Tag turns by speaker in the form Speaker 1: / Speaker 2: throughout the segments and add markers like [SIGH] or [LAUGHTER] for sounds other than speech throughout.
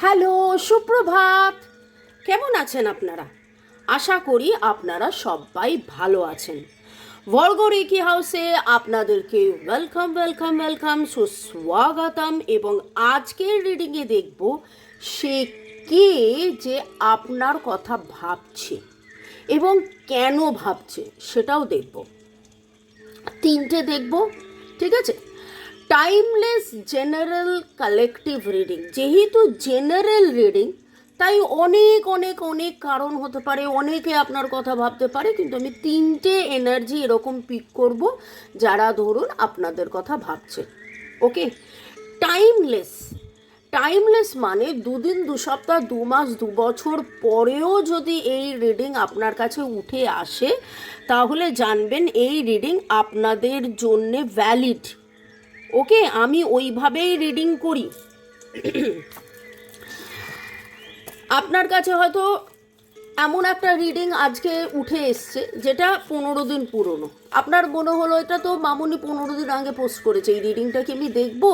Speaker 1: Hello, সুপ্রভাত। কেমন আছেন আপনারা? আশা করি আপনারা সবাই ভালো আছেন। বর্গ রেকি হাউসে আপনাদেরকে ওয়েলকাম ওয়েলকাম ওয়েলকাম সুস্বাগতম এবং আজকের রিডিংয়ে দেখব সে কে যে আপনার কথা ভাবছে এবং কেন ভাবছে সেটাও দেখব। তিনটে দেখব, ঠিক আছে? টাইমলেস জেনারেল কালেকটিভ রিডিং যেহেতু জেনারেল রিডিং তাই অনেক অনেক অনেক কারণ হতে পারে, অনেকে আপনার কথা ভাবতে পারে, কিন্তু আমি তিনটে এনার্জি এরকম পিক করব, যারা ধরুন আপনাদের কথা ভাবছে। ওকে টাইমলেস টাইমলেস মানে দুদিন, দু সপ্তাহ, দু মাস, দু বছর পরেও যদি এই রিডিং আপনার কাছে উঠে আসে, তাহলে জানবেন এই রিডিং আপনাদের জন্যে ভ্যালিড ওকে আমি ওইভাবেই রিডিং করি। আপনার কাছে হয়তো এমন একটা রিডিং আজকে উঠে এসছে, যেটা পনেরো দিন পুরনো। আপনার মনে হলো এটা তো মামুনি পনেরো দিন আগে পোস্ট করেছে, এই রিডিংটা কি আমি দেখব?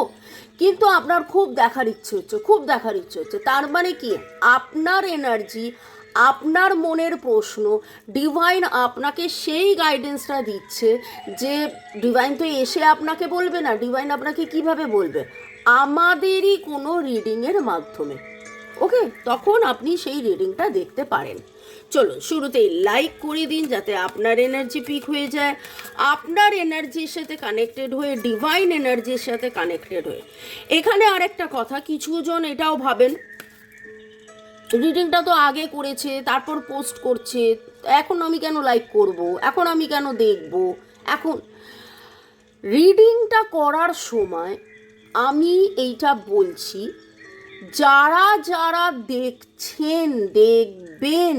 Speaker 1: কিন্তু আপনার খুব দেখার ইচ্ছে হচ্ছে, খুব দেখার ইচ্ছে হচ্ছে। তার মানে কি? আপনার এনার্জি আপনার মনের প্রশ্ন ডিভাইন আপনাকে সেই গাইডেন্সটা দিচ্ছে যে ডিভাইন তো এসে আপনাকে বলবে না ডিভাইন আপনাকে কীভাবে বলবে? আমাদেরই কোনো রিডিংয়ের মাধ্যমে। ওকে? তখন আপনি সেই রিডিংটা দেখতে পারেন। চলো শুরুতেই লাইক করে দিন যাতে আপনার এনার্জি পিক হয়ে যায়। আপনার এনার্জির সাথে কানেক্টেড হয়ে ডিভাইন এনার্জির সাথে কানেক্টেড হয়ে। এখানে আরেকটা কথা, কিছুজন এটাও ভাবেন রিডিংটা তো আগে করেছে, তারপর পোস্ট করছে, এখন আমি কেন লাইক করব? এখন আমি কেন দেখব? এখন রিডিংটা করার সময় আমি এইটা বলছি, যারা যারা দেখছেন, দেখবেন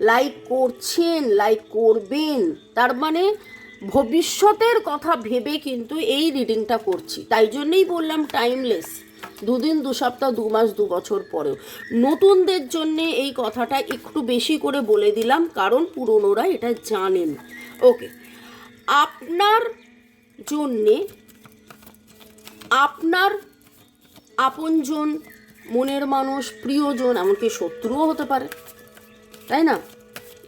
Speaker 1: লাইক করছেন লাইক করবেন, তার মানে ভবিষ্যতের কথা ভেবে কিন্তু এই রিডিংটা করছি। তাই জন্যেই বললাম টাইমলেস দুদিন, দু সপ্তাহ, দু মাস, দু বছর পরেও। নতুনদের জন্য এই কথাটা একটু বেশি করে বলে দিলাম, কারণ পুরনোরা এটা জানেন। ওকে, আপনার জন্যে আপনার আপনজন, মনের মানুষ, প্রিয়জন, এমনকি শত্রুও হতে পারে, তাই না?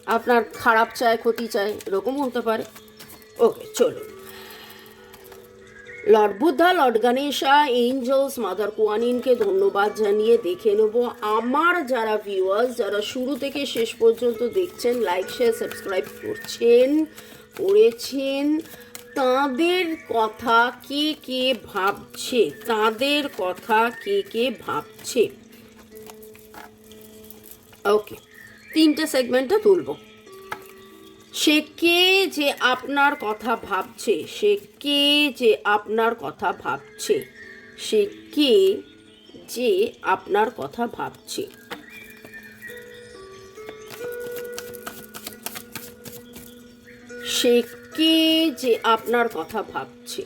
Speaker 1: আপনার খারাপ চায়, ক্ষতি চায়, এরকমও হতে পারে। ওকে, চলুন। Lord Buddha, lord Ganesha angels mother কোয়ানিনকে ধন্যবাদ জানিয়ে দেখে নেব। আমার যারা ভিউয়ার্স যারা শুরু থেকে শেষ পর্যন্ত দেখছেন লাইক শেয়ার সাবস্ক্রাইব করছেন, করেছেন, তাদের কথা কে কে ভাবছে? তাদের কথা কে কে ভাবছে? ওকে তিনটে সেগমেন্টটা তুলব। সে কে যে আপনার কথা ভাবছে? সে কে যে আপনার কথা ভাবছে? সে কে যে আপনার কথা ভাবছে? সে কে যে আপনার কথা ভাবছে?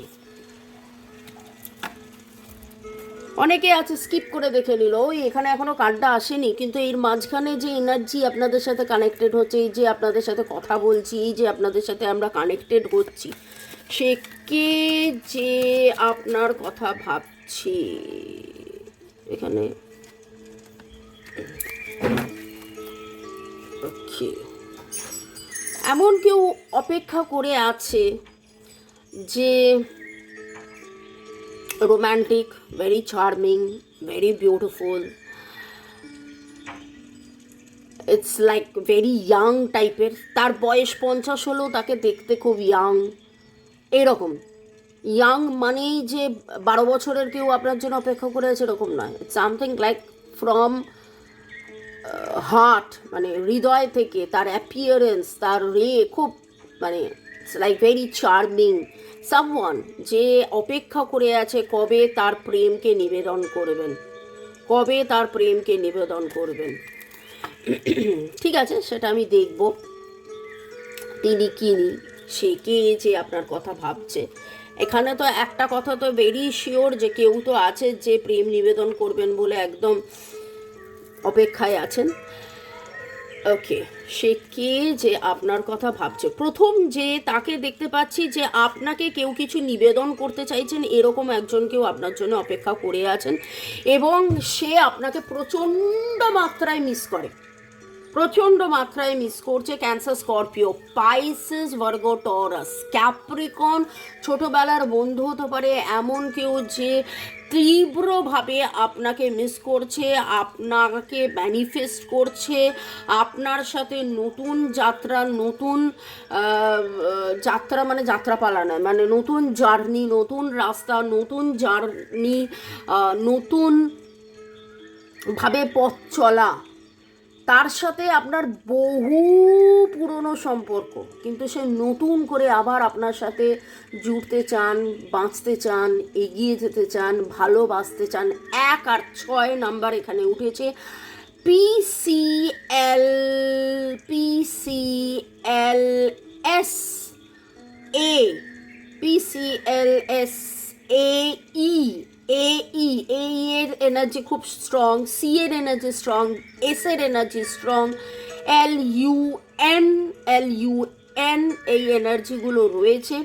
Speaker 1: অনেকে আছে স্কিপ করে দেখে নিল, ওই এখানে এখনও কার্ডটা আসেনি। কিন্তু এর মাঝখানে যে এনার্জি আপনাদের সাথে কানেক্টেড হচ্ছে, এই যে আপনাদের সাথে কথা বলছি, এই যে আপনাদের সাথে আমরা কানেক্টেড হচ্ছি, সে কে যে আপনার কথা ভাবছে? এখানে। এমন কেউ অপেক্ষা করে আছে যে romantic very charming very beautiful it's like very young টাইপের তার বয়স পঞ্চাশ হলেও তাকে দেখতে খুব ইয়াং এরকম। ইয়াং মানেই যে বারো বছরের কেউ আপনার জন্য অপেক্ষা করে আছে এরকম নয়। সামথিং লাইক ফ্রম হার্ট মানে হৃদয় থেকে তার অ্যাপিয়ারেন্স তার রে, খুব মানে লাইক ভেরি চার্মিং সামওয়ান যে অপেক্ষা করে আছে কবে তার প্রেমকে নিবেদন করবেন। কবে তার প্রেমকে নিবেদন করবেন। [CLEARS THROAT] ঠিক আছে, সেটা আমি দেখব। তিনি কিনি সে কে যে আপনার কথা ভাবছে। এখানে তো একটা কথা তো ভেরি শিওর যে কেউ তো আছে যে প্রেম নিবেদন করবেন বলে একদম অপেক্ষায় আছেন। ওকে সে কে যে আপনার কথা ভাবছে? প্রথম যে তাকে দেখতে পাচ্ছি যে আপনাকে কেউ কিছু নিবেদন করতে চাইছেন, এরকম একজন কেউ আপনার জন্য অপেক্ষা করে আছেন এবং সে আপনাকে প্রচণ্ড মাত্রায় মিস করে। প্রচণ্ড মাত্রায় মিস করছে Cancer Scorpio Pisces Virgo Taurus Capricorn ছোটোবেলার বন্ধু হতে পারে, এমন কেউ যে তীব্রভাবে আপনাকে মিস করছে, আপনাকে ম্যানিফেস্ট করছে, আপনার সাথে নতুন যাত্রা নতুন যাত্রা মানে যাত্রাপালা নয় মানে নতুন জার্নি নতুন রাস্তা, নতুন জার্নি নতুন ভাবে পথ চলা। তার সাথে আপনার বহু পুরনো সম্পর্ক। কিন্তু সে নতুন করে আবার আপনার সাথে জুড়তে চান, বাঁচতে চান, এগিয়ে যেতে চান, ভালোবাসতে চান। এক আর ছয় নাম্বার এখানে উঠেছে। P C L P C L S A P C L S A E A E A এর এনার্জি খুব স্ট্রং সি এর এনার্জি স্ট্রং এস এর energy strong L U N L U N এই এনার্জিগুলো রয়েছে।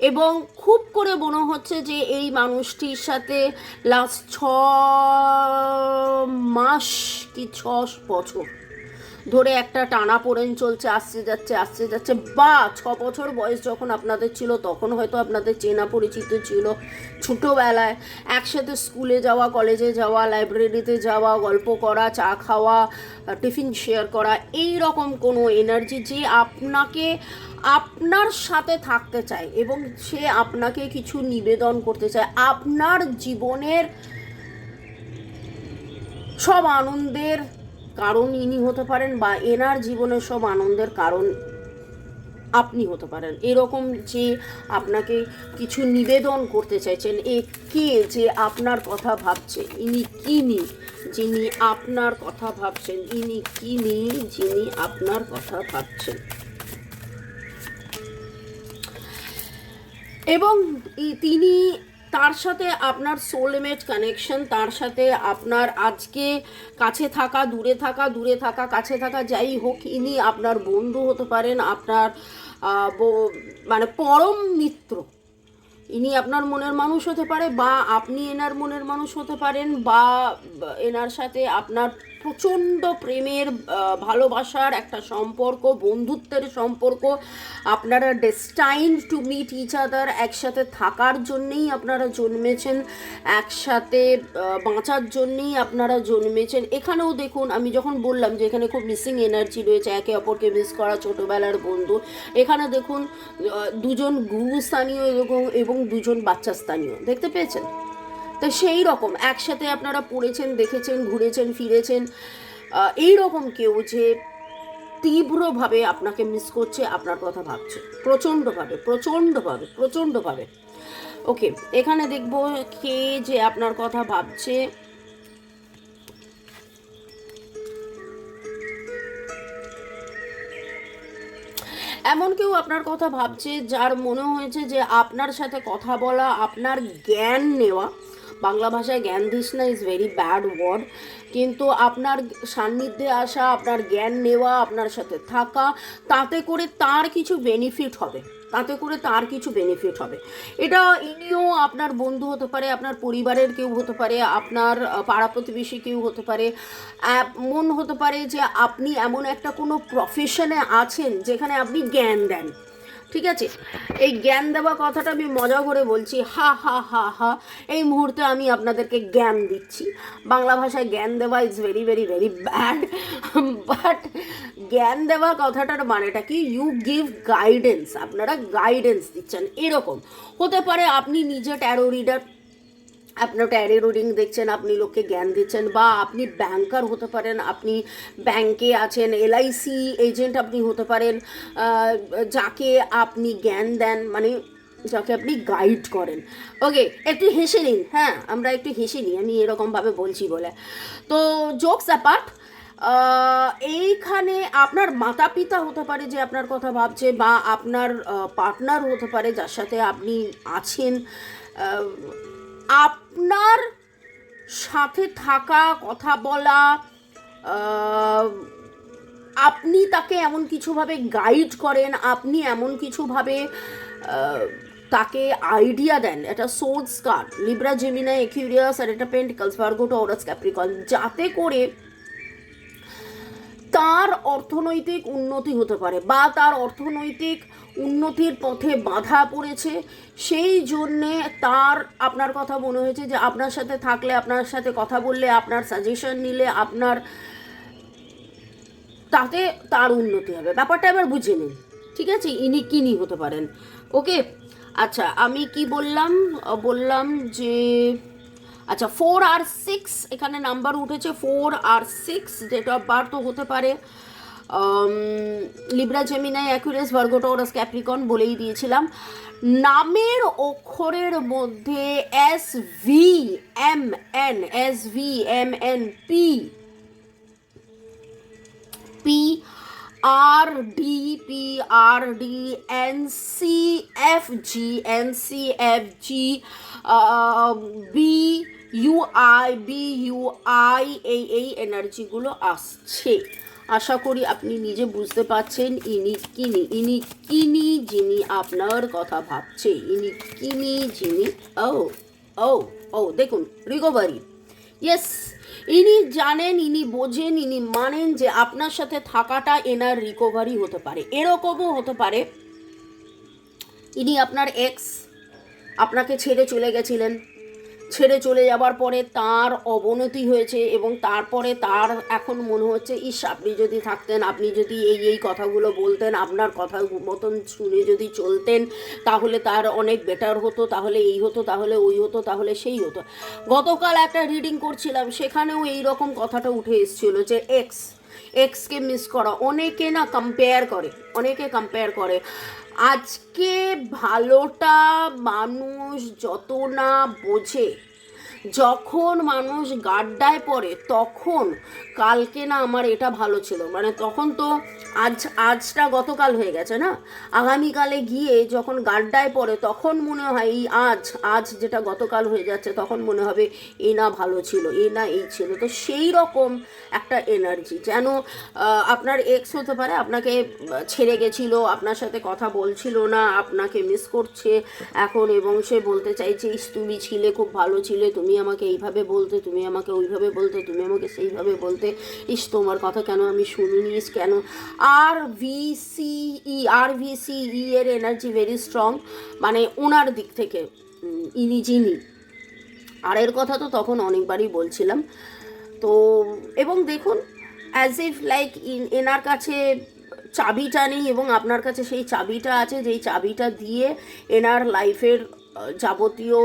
Speaker 1: এবং খুব করে মনে হচ্ছে যে এই মানুষটির সাথে লাস্ট ছ মাস কি ছ বছর ধরে একটা টানা পোড়েন চলছে আসছে যাচ্ছে আসছে যাচ্ছে। বা, ছ বছর বয়স যখন আপনাদের ছিল, তখন হয়তো আপনাদের চেনা পরিচিত ছিল। ছোটোবেলায় একসাথে স্কুলে যাওয়া, কলেজে যাওয়া, লাইব্রেরিতে যাওয়া, গল্প করা, চা খাওয়া, টিফিন শেয়ার করা এই রকম কোনো এনার্জি যে আপনাকে, আপনার সাথে থাকতে চায় এবং সে আপনাকে কিছু নিবেদন করতে চায়। আপনার জীবনের সব আনন্দের কারণ ইনি হতে পারেন বা এনার জীবনের সব আনন্দের কারণ আপনি হতে পারেন। এরকম যে আপনাকে কিছু নিবেদন করতে চাইছেন, এ কে যে আপনার কথা ভাবছে, ইনি কিনি যিনি আপনার কথা ভাবছেন, ইনি কিনি যিনি আপনার কথা ভাবছেন। এবং তিনি তার সাথে আপনার সোলমেট কানেকশন তার সাথে আপনার আজকে কাছে থাকা, দূরে থাকা দূরে থাকা, কাছে থাকা, যাই হোক, ইনি আপনার বন্ধু হতে পারেন, আপনার মানে পরম মিত্র। ইনি আপনার মনের মানুষ হতে পারে বা আপনি এনার মনের মানুষ হতে পারেন বা, এনার সাথে আপনার প্রচণ্ড প্রেমের ভালোবাসার একটা সম্পর্ক, বন্ধুত্বের সম্পর্ক। আপনারা destined to meet each other একসাথে থাকার জন্যেই আপনারা জন্মেছেন, একসাথে বাঁচার জন্যেই আপনারা জন্মেছেন। এখানেও দেখুন, আমি যখন বললাম যে এখানে খুব মিসিং এনার্জি রয়েছে, একে অপরকে মিস করা ছোটোবেলার বন্ধু, এখানে দেখুন দুজন গুরুস্থানীয় এবং এবং দুজন বাচ্চা স্থানীয় দেখতে পেয়েছেন? তো সেই রকম, একসাথে আপনারা পড়েছেন, দেখেছেন, ঘুরেছেন, ফিরেছেন এই রকম কেউ যে তীব্রভাবে আপনাকে মিস করছে, আপনার কথা ভাবছে। প্রচণ্ডভাবে প্রচণ্ডভাবে প্রচণ্ডভাবে। ওকে এখানে দেখব কে যে আপনার কথা ভাবছে। এমন কেউ আপনার কথা ভাবছে, যার মনে হয়েছে যে আপনার সাথে কথা বলা, আপনার জ্ঞান নেওয়া বাংলা ভাষায় জ্ঞান দিস না ইজ ভেরি ব্যাড ওয়ার্ড কিন্তু আপনার সান্নিধ্যে আসা, আপনার জ্ঞান নেওয়া, আপনার সাথে থাকা, তাতে করে তার কিছু বেনিফিট হবে। তাতে করে তার কিছু বেনিফিট হবে। এটা ইনিও আপনার বন্ধু হতে পারে, আপনার পরিবারের কেউ হতে পারে, আপনার পাড়া প্রতিবেশী কেউ হতে পারে। এমন হতে পারে যে আপনি এমন একটা কোনো প্রফেশনে আছেন যেখানে আপনি জ্ঞান দেন। ঠিক আছে? এই জ্ঞান দেওয়া কথাটা আমি মজা করে বলছি। হা হা হা হা। এই মুহূর্তে আমি আপনাদেরকে জ্ঞান দিচ্ছি। বাংলা ভাষায় জ্ঞান দেওয়া is very very very bad but জ্ঞান দেওয়া কথাটার মানেটা কি? ইউ গিভ গাইডেন্স আপনারা গাইডেন্স দিচ্ছেন। এরকম। হতে পারে আপনি নিজে ট্যারো রিডার আপনার ট্যারি রুডিং দেখছেন আপনি লোককে জ্ঞান দিচ্ছেন বা আপনি ব্যাংকার হতে পারেন আপনি ব্যাংকে আছেন এলআইসি এজেন্ট আপনি হতে পারেন যাকে আপনি জ্ঞান দেন মানে যাকে আপনি গাইড করেন। ওকে একটু হেসে নিন হ্যাঁ আমরা একটু হেসে নিই আমি এরকমভাবে বলছি বলে। তো জোকস অ্যাপার্ট এইখানে আপনার মাতা পিতা হতে পারে যে আপনার কথা ভাবছে বা আপনার পার্টনার হতে পারে যার সাথে আপনি আছেন আহ, আপনার সাথে থাকা, কথা বলা আপনি তাকে এমন কিছুভাবে গাইড করেন, আপনি এমন কিছুভাবে তাকে আইডিয়া দেন। এটা source card Libra Gemini Aquarius আর এটা পেন্টিকালস ভার্গো টরাস ক্যাপ্রিকন যাতে করে তার অর্থনৈতিক উন্নতি হতে পারে বা তার অর্থনৈতিক উন্নতির পথে বাধা পড়েছে। সেই জন্যে তার, আপনার কথা মনে হয়েছে যে আপনার সাথে থাকলে, আপনার সাথে কথা বললে, আপনার সাজেশন নিলে, আপনার, তাতে তার উন্নতি হবে। ব্যাপারটা এবার বুঝে নিন। ঠিক আছে? ইনি কিনি হতে পারেন। ওকে? আচ্ছা আমি কি বললাম? বললাম যে আচ্ছা ফোর আর সিক্স এখানে নাম্বার উঠেছে ফোর আর সিক্স ডেট অফ বার্থও হতে পারে। Libra Gemini Aquarius Virgo Taurus Capricorn বলেই দিয়েছিলাম। নামের অক্ষরের মধ্যে S V M N S V M N P P R D P R D N C F G N C F G B U I B U I এই এই এনার্জিগুলো আসছে। আশা করি আপনি নিজে বুঝতে পারছেন ইনি কিনি ইনি কিনি যিনি আপনার কথা ভাবছে, ইনি কিনি যিনি, ও ও ও, দেখুন রিকভারি ইয়েস ইনি জানেন, ইনি বোঝেন, ইনি মানেন যে আপনার সাথে থাকাটা এনার রিকভারি হতে পারে, এরকমও হতে পারে। ইনি আপনার এক্স আপনাকে ছেড়ে চলে গেছিলেন। ছেড়ে চলে যাবার পরে তার অবনতি হয়েছে এবং তারপরে তার এখন মনে হচ্ছে, ইস, আপনি যদি থাকতেন, আপনি যদি এই এই কথাগুলো বলতেন, আপনার কথা মতন শুনে যদি চলতেন, তাহলে তার অনেক বেটার হতো, তাহলে এই হতো, তাহলে ওই হতো, তাহলে সেই হতো। গতকাল একটা রিডিং করছিলাম, সেখানেও এই রকম কথাটা উঠে এসেছিল যে এক্স এক্সকে মিস করা। অনেকে না কম্পেয়ার করে। অনেকে কম্পেয়ার করে। আজকে ভালোটা মানুষ যত না বোঝে যখন মানুষ গাড্ডায় পড়ে, তখন কালকে না আমার এটা ভালো ছিল। মানে তখন তো আজ, আজটা গতকাল হয়ে গেছে না? আগামীকালে গিয়ে যখন গাড্ডায় পড়ে, তখন মনে হয় এই আজ আজ যেটা গতকাল হয়ে যাচ্ছে, তখন মনে হবে এ না ভালো ছিল, এ না এই ছিল। তো সেই রকম একটা এনার্জি যেন আপনার এক্স হতে পারে, আপনাকে ছেড়ে গেছিল, আপনার সাথে কথা বলছিল না, আপনাকে মিস করছে এখন এবং সে বলতে চাইছে তুমি ছিলে, খুব ভালো ছিলে, তুমি আমাকে এইভাবে বলতে, তুমি আমাকে ওইভাবে বলতে, তুমি আমাকে সেইভাবে বলতে, ইস, তোমার কথা কেন আমি শুনিনি, ইস, কেন? আর ভিসিই আর ভিসিই এর এনার্জি ভেরি স্ট্রং মানে ওনার দিক থেকে ইনি যিনি। আর এর কথা তো তখন অনেকবারই বলছিলাম। তো, এবং দেখুন অ্যাজ ইফ লাইক ইন, এনার কাছে চাবিটা নেই, এবং আপনার কাছে সেই চাবিটা আছে, যেই চাবিটা দিয়ে এনার লাইফের যাবতীয়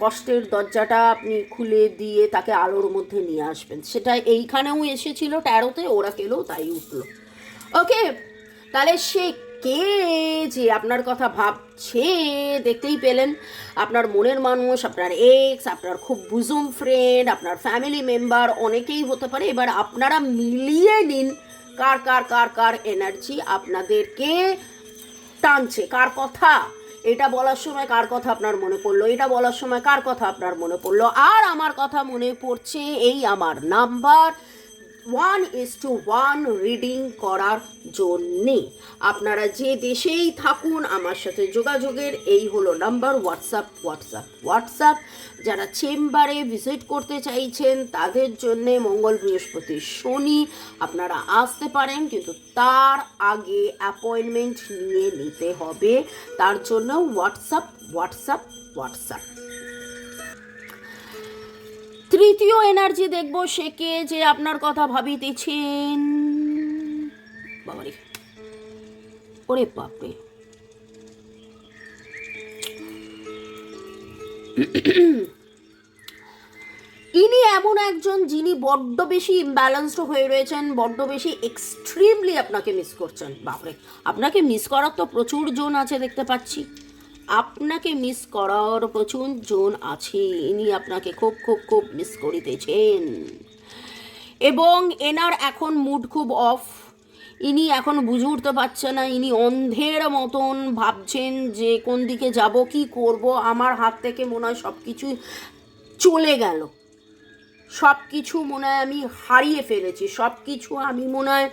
Speaker 1: কষ্টের দরজাটা আপনি খুলে দিয়ে তাকে আলোর মধ্যে নিয়ে আসবেন। সেটা এইখানেও এসেছিল ট্যারোতে ওরা কেলেও তাই উঠল। ওকে, তাহলে সে কে যে আপনার কথা ভাবছে, দেখতেই পেলেন। আপনার মনের মানুষ, আপনার এক্স আপনার খুব বুজুম ফ্রেন্ড আপনার ফ্যামিলি মেম্বার অনেকেই হতে পারে। এবার আপনারা মিলিয়ে নিন কার কার কার কার এনার্জি আপনাদেরকে টানছে, কার কথা। এটা বলার সময় কার কথা আপনার মনে পড়ল? এটা বলার সময় কার কথা আপনার মনে পড়ল? আর আমার কথা মনে পড়ছে এই আমার number one is two one reading করার জন্যে। আপনারা যে দেশেই থাকুন, আমার সাথে যোগাযোগের এই হলো নাম্বার হোয়াটসঅ্যাপ হোয়াটসঅ্যাপ হোয়াটসঅ্যাপ যারা চেম্বারে ভিজিট করতে চাইছেন, তাদের জন্যে মঙ্গল বৃহস্পতি শনি আপনারা আসতে পারেন, কিন্তু তার আগে অ্যাপয়েন্টমেন্ট নিয়ে নিতে হবে। তার জন্য হোয়াটসঅ্যাপ হোয়াটসঅ্যাপ হোয়াটসঅ্যাপ তৃতীয় এনার্জি দেখব সে কে যে আপনার কথা ভাবিতেছেন। বাবারে, ওরে বাপরে। ইনি এমন একজন যিনি বড্ড বেশি ইমব্যালেন্সড হয়ে রয়েছেন, বড্ড বেশি এক্সট্রিমলি আপনাকে মিস করছেন। বাপরে, আপনাকে মিস করার তো প্রচুর জোন আছে দেখতে পাচ্ছি। আপনাকে মিস করার প্রচুর জোন আছে, ইনি আপনাকে খুব খুব খুব মিস করিতেছেন। এবং এনার এখন মুড খুব অফ ইনি এখন বুঝে উঠতে পারছে না, ইনি অন্ধের মতন ভাবছেন যে কোন দিকে যাব, কি করব, আমার হাত থেকে মনে হয় সব কিছু চলে গেল। সব কিছু মনে হয় আমি হারিয়ে ফেলেছি সব কিছু আমি মনে হয়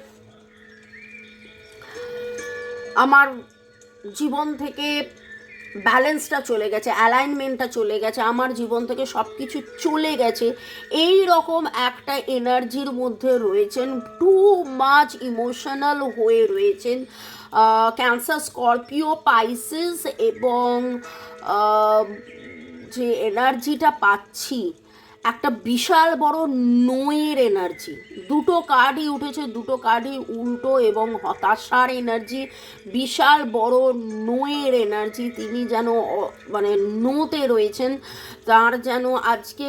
Speaker 1: আমার জীবন থেকে ব্যালেন্সটা চলে গেছে, অ্যালাইনমেন্টটা চলে গেছে, আমার জীবন থেকে সব কিছু চলে গেছে। এই রকম একটা এনার্জির মধ্যে রয়েছেন টু মাচ ইমোশনাল হয়ে রয়েছেন। ক্যান্সার স্করপিও পাইসিস এবং যে এনার্জিটা পাচ্ছি, একটা বিশাল বড় নোয়ের এনার্জি দুটো কার্ডই উঠেছে, দুটো কার্ডই উল্টো এবং হতাশার এনার্জি বিশাল বড় নোয়ের এনার্জি তিনি যেন মানে নোতে রয়েছেন, তার যেন আজকে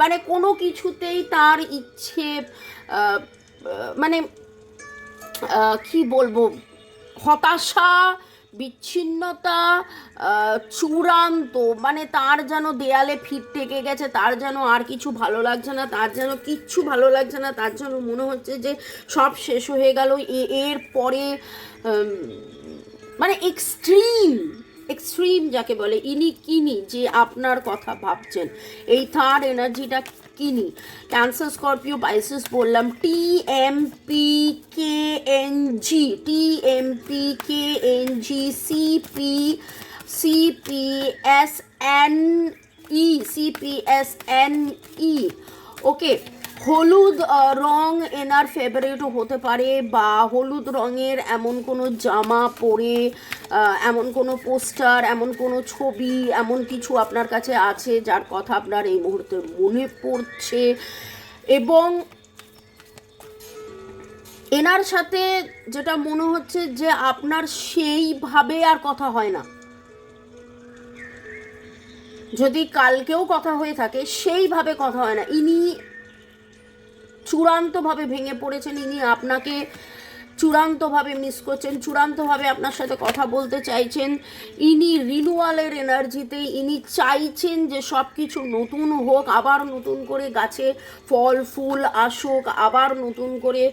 Speaker 1: মানে কোনো কিছুতেই তার ইচ্ছে মানে কি বলব? হতাশা, বিচ্ছিন্নতা চূড়ান্ত মানে তার যেন দেয়ালে ফিট থেকে গেছে, তার যেন আর কিছু ভালো লাগছে না, তার যেন কিচ্ছু ভালো লাগছে না, তার যেন মনে হচ্ছে যে সব শেষ হয়ে গেল। এর পরে মানে এক্সট্রিম এক্সট্রিম যাকে বলে, ইনি কিনি যে আপনার কথা ভাবছেন। এই থার্ড এনার্জিটা কিনি। ক্যান্সার স্করপিও পাইসিস বললাম T M P K N G T M P K N G C P C P S N E C P S N E okay হলুদ রং এনার ফেভারিটও হতে পারে বা হলুদ রঙের এমন কোনো জামা পরে এমন কোনো পোস্টার এমন কোনো ছবি, এমন কিছু আপনার কাছে আছে যার কথা আপনার এই মুহূর্তে মনে পড়ছে? এবং এনার সাথে যেটা মনে হচ্ছে যে আপনার সেইভাবে আর কথা হয় না। যদি কালকেও কথা হয়ে থাকে, সেইভাবে কথা হয় না। ইনি চূড়ান্তভাবে ভেঙে পড়েছেন। ইনি আপনাকে চূড়ান্তভাবে মিস করছেন চূড়ান্তভাবে আপনার সাথে কথা বলতে চাইছেন। ইনি রিনুয়ালের এনার্জিতে ইনি চাইছেন যে সব কিছু নতুন হোক আবার নতুন করে গাছে ফল ফুল আসুক আবার নতুন করে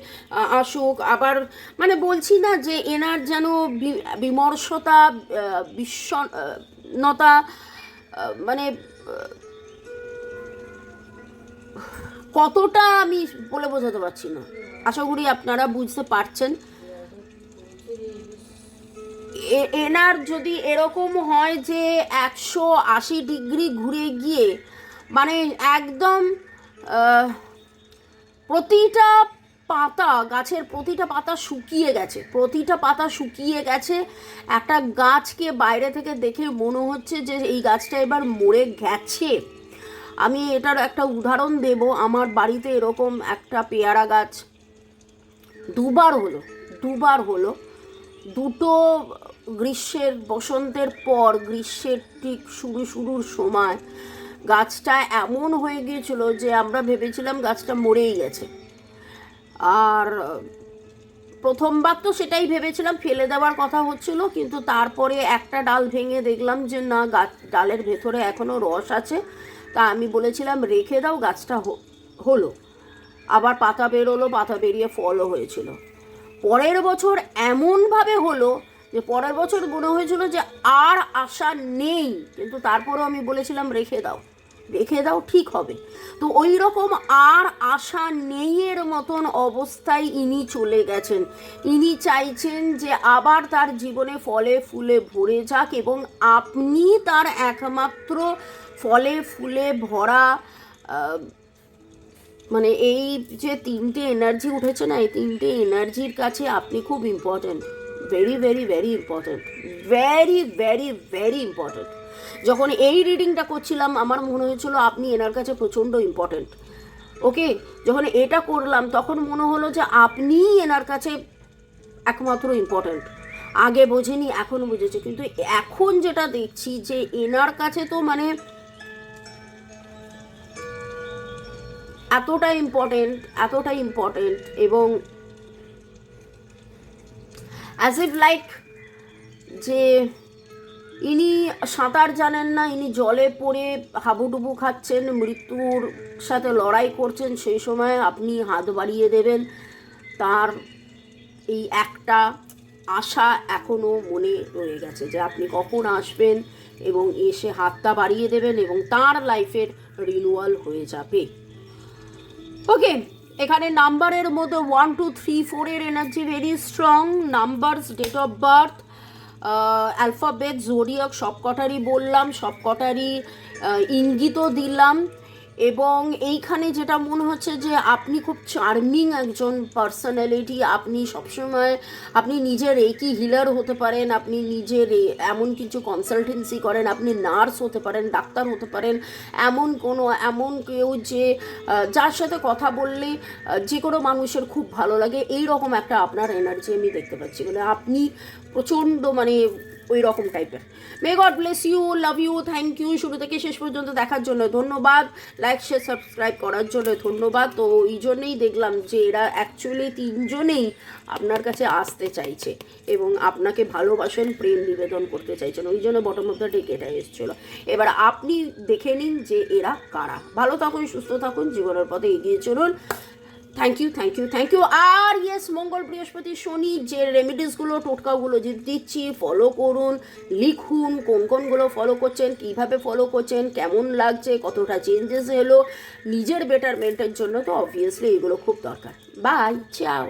Speaker 1: আসুক আবার মানে বলছি না যে এনার যেন বিমর্ষতা আহ, মানে কতটা আমি বলে বোঝাতে পারছি না। আশা করি আপনারা বুঝতে পারছেন। এনার যদি এরকম হয় যে একশো আশি ডিগ্রি ঘুরে গিয়ে মানে একদম প্রতিটা পাতা, গাছের প্রতিটা পাতা শুকিয়ে গেছে, প্রতিটা পাতা শুকিয়ে গেছে, একটা গাছকে বাইরে থেকে দেখে মনে হচ্ছে যে এই গাছটা এবার মরে গেছে। আমি এটার একটা উদাহরণ দেব। আমার বাড়িতে এরকম একটা পেয়ারা গাছ দুবার হলো দুবার হলো। দুটো গ্রীষ্মের, বসন্তের পর, গ্রীষ্মের ঠিক শুরু শুরুর সময় গাছটা এমন হয়ে গিয়েছিল যে আমরা ভেবেছিলাম গাছটা মরেই গেছে। আর প্রথমবার তো সেটাই ভেবেছিলাম, ফেলে দেওয়ার কথা হচ্ছিল, কিন্তু তারপরে একটা ডাল ভেঙে দেখলাম যে না, গাছ, ডালের ভেতরে এখনও রস আছে। তা আমি বলেছিলাম, রেখে দাও, গাছটা হলো। আবার পাতা বেরোলো, পাতা বেরিয়ে ফলও হয়েছিল। পরের বছর এমনভাবে হলো যে, পরের বছর মনে হয়েছিল যে, আর আশা নেই। কিন্তু তারপরও আমি বলেছিলাম, রেখে দাও। রেখে দাও, ঠিক হবে। তো ওই রকম আর আশা নেই এর মতন অবস্থায় ইনি চলে গেছেন। ইনি চাইছেন যে আবার তার জীবনে ফলে ফুলে ভরে যাক এবং আপনি তার একমাত্র ফলে ফুলে ভরা মানে এই যে তিনটে এনার্জি উঠেছে না, এই তিনটে এনার্জির কাছে আপনি খুব important very very very important very very very important যখন এই রিডিংটা করছিলাম, আমার মনে হয়েছিল আপনি এনার কাছে প্রচণ্ড ইম্পর্ট্যান্ট ওকে? যখন এটা করলাম, তখন মনে হলো যে আপনিই এনার কাছে একমাত্র ইম্পর্ট্যান্ট আগে বোঝেনি, এখন বুঝেছে। কিন্তু এখন যেটা দেখছি যে এনার কাছে তো মানে এতটা ইম্পর্টেন্ট এতটা ইম্পর্টেন্ট এবং অ্যাজ ইফ লাইক যে ইনি সাঁতার জানেন না, ইনি জলে পড়ে হাবুডুবু খাচ্ছেন, মৃত্যুর সাথে লড়াই করছেন, সেই সময় আপনি হাত বাড়িয়ে দেবেন। তার এই একটা আশা এখনও মনে রয়ে গেছে যে আপনি কখন আসবেন এবং এসে হাতটা বাড়িয়ে দেবেন এবং তার লাইফের রিনুয়াল হয়ে যাবে। ওকে, এখানে নাম্বারের মধ্যে ওয়ান টু থ্রি ফোরের energy very strong numbers date of birth alphabet zodiac সবকটারই বললাম সবকটারই ইঙ্গিতও দিলাম। এবং এইখানে যেটা মনে হচ্ছে যে আপনি খুব চার্মিং একজন পার্সোনালিটি আপনি সবসময়, আপনি নিজের একই হিলার হতে পারেন, আপনি নিজের এমন কিছু কনসালটেন্সি করেন, আপনি নার্স হতে পারেন, ডাক্তার হতে পারেন, এমন কোনো, এমন কেউ যে যার সাথে কথা বললে যে কোনো মানুষের খুব ভালো লাগে। এই রকম একটা আপনার এনার্জি আমি দেখতে পাচ্ছি। মানে আপনি প্রচণ্ড মানে ওই রকম টাইপের may God bless you love you thank you শুরু থেকে শেষ পর্যন্ত দেখার জন্য ধন্যবাদ। লাইক শেয়ার সাবস্ক্রাইব করার জন্য ধন্যবাদ। তো এই জন্যেই দেখলাম যে এরা অ্যাকচুয়ালি তিনজনেই আপনার কাছে আসতে চাইছে এবং আপনাকে ভালোবাসেন, প্রেম নিবেদন করতে চাইছেন। ওই জন্য বটম অফ দ্য ডেক এটা এসেছিল। এবার আপনি দেখে নিন যে এরা কারা। ভালো থাকুন, সুস্থ থাকুন, জীবনের পথে এগিয়ে চলুন। Thank you thank you thank you R yes মঙ্গল বৃহস্পতি, শনি, যে রেমিডিসগুলো টোটকাগুলো যে দিচ্ছি ফলো করুন, লিখুন, কোন কোনগুলো ফলো করছেন, কীভাবে ফলো করছেন, কেমন লাগছে, কতটা চেঞ্জেস এলো, নিজের বেটারমেন্টের জন্য তো অবভিয়াসলি এগুলো খুব দরকার। বাই চাও